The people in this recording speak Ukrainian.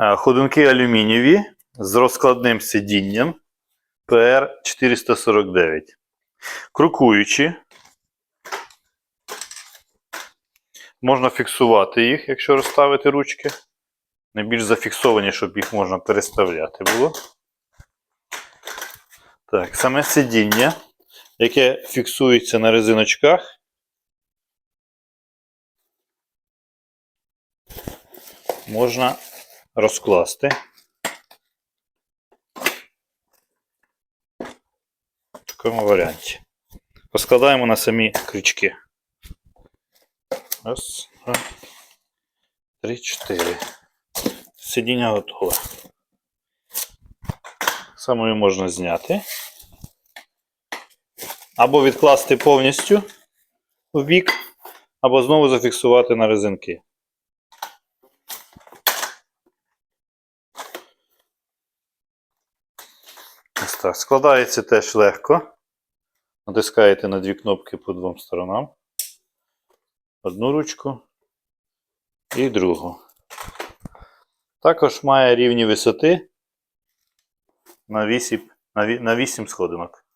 Е, Ходунки алюмінієві з розкладним сидінням PR449. Крокуючі. Можна фіксувати їх, якщо розставити ручки. Найбільш зафіксовані, щоб їх можна переставляти було. Так, саме сидіння, яке фіксується на резиночках. Можна розкласти. В такому варіанті. Розкладаємо на самі крючки. Раз, два, три, чотири. Сидіння готове. Самою можна зняти. Або відкласти повністю в бік, або знову зафіксувати на резинки. Так. Складається теж легко. Натискаєте на дві кнопки по двом сторонам. Одну ручку і другу. Також має рівні висоти на 8, на на 8 сходинок.